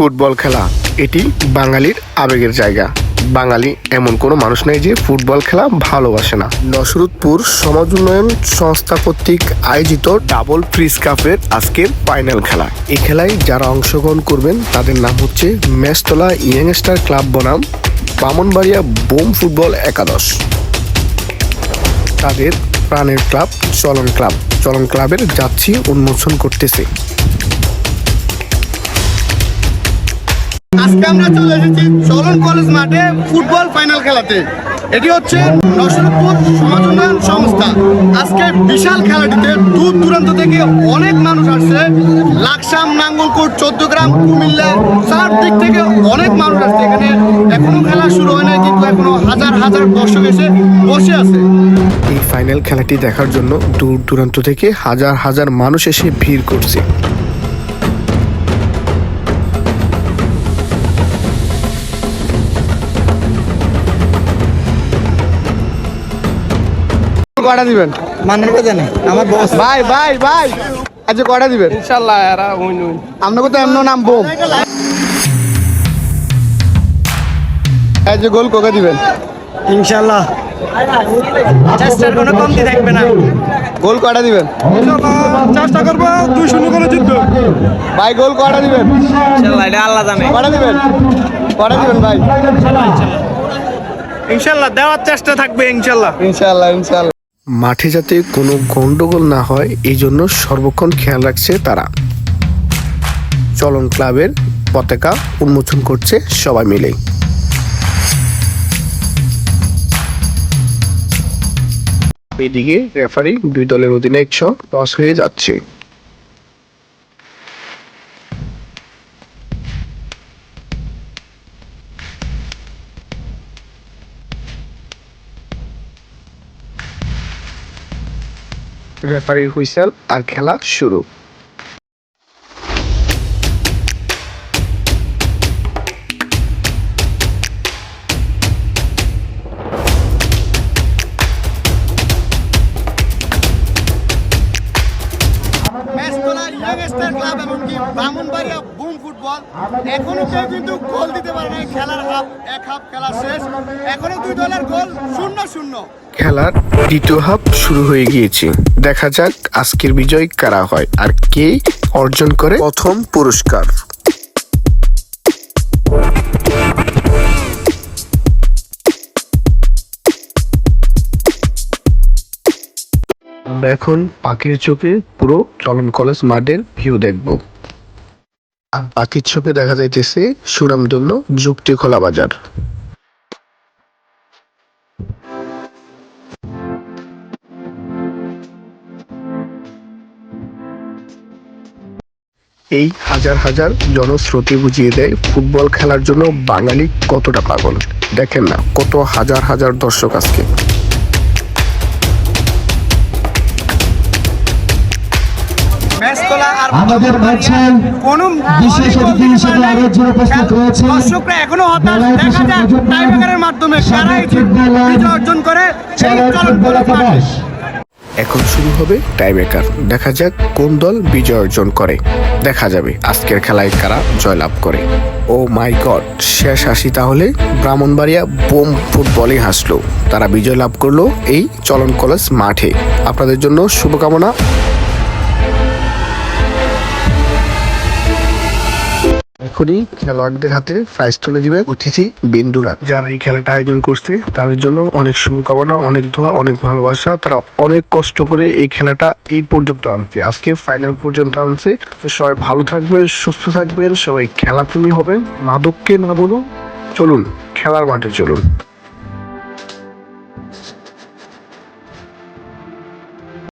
Football খেলা। এটি বাঙালির আবেগের জায়গা। বাঙালি এমন কোনো মানুষ নেই যে ফুটবল খেলা ভালোবাসে না। নসরুদপুর সমাজ উন্নয়ন সংস্থা কর্তৃক আয়োজিত ডাবল ফ্রিজ কাপের আজকের ফাইনাল খেলা। এই খেলায় যারা অংশগ্রহণ করবেন, তাদের নাম হচ্ছে মেস্তলা ইয়াংস্টার ক্লাব বনাম, বামনবাড়িয়া বোম ফুটবল একাদশ। তাদের প্রাণের ক্লাব চলন ক্লাব। চলন ক্লাবের যাচ্ছি উন্মোচন করতেছে। আজকে আমরা চলে এসেছি চলন কলেজ মাঠে ফুটবল ফাইনাল খেলাতে। এটি হচ্ছে নসরতপুর সমাজ উন্নয়ন সংস্থা। আজকে বিশাল খেলাটিতে দূর দূরান্ত থেকে অনেক মানুষ আসছে। লাকসাম, নাঙ্গলকোট, চোদ্দগ্রাম, কুমিল্লা, চার দিক থেকে অনেক মানুষ আসছে। এখানে এখনও খেলা শুরু হয় নাই, কিন্তু এখনও হাজার হাজার দর্শক এসে বসে আছে। এই ফাইনাল খেলাটি দেখার জন্য দূর দূরান্ত থেকে হাজার হাজার মানুষ এসে ভিড় করছে। কটা দিবেন? মান্নানটা জানে আমার বস ভাই ভাই ভাই আচ্ছা কটা দিবেন? ইনশাল্লাহ এরা উইন উইন। আপনাকে তো এমন নাম বোম। যে গোল কোকা দিবেন? ইনশাল্লাহ। চেষ্টার কোনো কমতি থাকবে না। গোল কটা দিবেন? চেষ্টা করব দুই শূন্য করে জিতবো। ভাই গোল কটা দিবেন? ইনশাল্লাহ এটা আল্লাহ জানে। কটা দিবেন? কটা দিবেন ভাই? ইনশাল্লাহ দেওয়ার চেষ্টা থাকবে ইনশাল্লাহ। ইনশাআল্লাহ ইনশাআল্লাহ মাঠে যাতে কোনো গন্ডগোল না হয়, এই জন্য সর্বক্ষণ খেয়াল রাখছে তারা। চলন ক্লাবের পতাকা উন্মোচন করছে সবাই মিলেই। এদিকে রেফারি দুই দলের অধিনায়ক সব টস হয়ে যাচ্ছে। রেফারির হুইসেল আর খেলা শুরু। ক্লাব এমনকি ব্রাহ্মণবাড়িয়া ফুটবল। এখনও কেউ কিন্তু গোল দিতে পারে খেলার হাফ, এক হাফ খেলা শেষ। এখনও দুই দলের গোল শূন্য শূন্য। খেলার দ্বিতীয় হাফ শুরু হয়ে গিয়েছে। দেখা যাক আজকের বিজয় কারা হয় আর কে অর্জন করে প্রথম পুরস্কার। আমরা এখন পাখির চোখে পুরো চলন কলেজ মাঠের ভিউ দেখব। পাখির চোখে দেখা যাইতেছে সুনামধন্য যুক্তি খোলা বাজার। এই হাজার হাজার জনস্রোতে বুঝিয়ে দেয় ফুটবল খেলার জন্য বাঙালি কতটা পাগল। দেখেন না কত হাজার হাজার দর্শক আজকে। আমাদের মাঝে কোনো বিশেষ অতিথি হিসেবে উপস্থিত রয়েছেন। দর্শকরা এখনও হতাশ। দেখা নজর টাইব্রেকারের মাধ্যমে বিজয় অর্জন করে সেই চলন এখন শুরু হবে টাইব্রেকার দেখা যাক কোন দল বিজয় অর্জন করে। দেখা যাবে আজকের খেলায় কারা জয়লাভ করে। ও মাই গড, শেষ হাসি তাহলে ব্রাহ্মণবাড়িয়া বোম ফুটবলে হাসলো। তারা বিজয় লাভ করল এই চলন কলেজ মাঠে। আপনাদের জন্য শুভকামনা। এখনই খেলোয়াড়দের হাতে প্রাইজ তুলে দিবে অতিথি বিন্দুরা। যারা এই খেলাটা আয়োজন করছে, তাদের জন্য অনেক শুভকামনা, অনেক দোয়া, অনেক ভালোবাসা। তারা অনেক কষ্ট করে এই খেলাটা এই পর্যন্ত আনছে। আজকে ফাইনাল পর্যন্ত আনছে। তো সবাই ভালো থাকবেন, সুস্থ থাকবেন, সবাই খেলাপ্রেমী হবেন। মাদককে না বলুন চলুন, খেলার মাঠে চলুন।